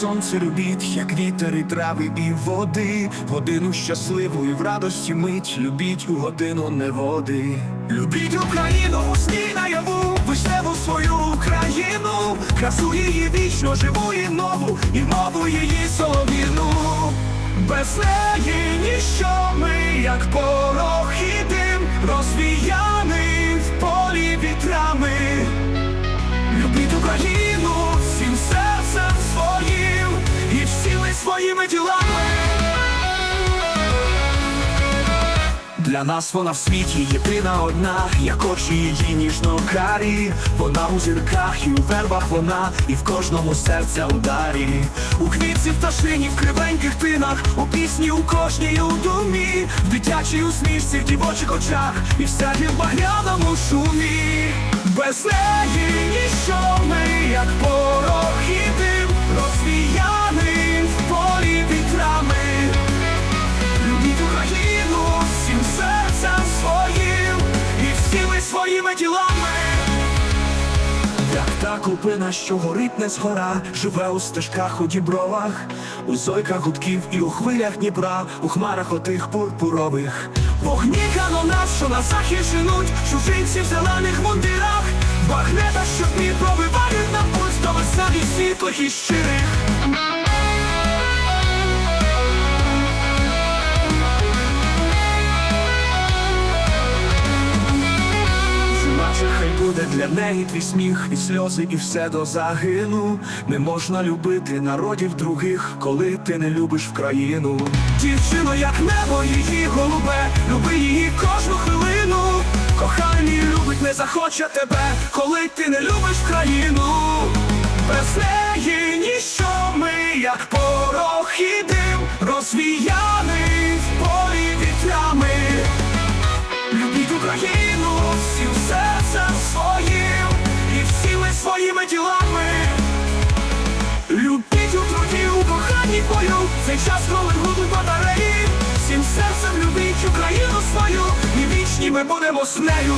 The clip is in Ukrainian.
сонце любіть, як вітер і трави і води, годину щасливу і в радості мить, любіть у годину неводи. Любіть Україну у сні наяву, вишневу свою Україну, красу її вічно живу і нову, і мову її солов'їну. Без неї ніщо ми, як порох і дим, розвіяний в полі вітрами. Любіть Україну своїми ділами. Для нас вона в світі єдина одна, як очі її ніжно карі Вона у зірках і у вербах вона, і в кожному серця ударі. У квітці, в пташині, в кривеньких тинах, у пісні, у кожній у думі, в дитячій усмішці, в дівочих очах, і в в багряному шумі. Без неї ніщо ми, як порох ділами. Як та купина, що горить не згора, живе у стежках у дібровах, у зойках гудків і у хвилях Дніпра, у хмарах отих пурпурових. Вогні канонат, що на захід женуть, чужинці в зелених мундирах, багнета, що дні пробивають на пульс до веселі світлих і щирих. Хай буде для неї твій сміх і сльози, і все до загину. Не можна любити народів других, коли ти не любиш в країну. Дівчино, як небо, її голубе, люби її кожну хвилину. Коханий любить, не захоче тебе, коли ти не любиш країну. Без неї ніщо своїми тілами Любіть у труді, у коханні бою, цей час, коли гудуть батареї. Всім серцем любіть Україну свою, і вічні ми будемо з нею.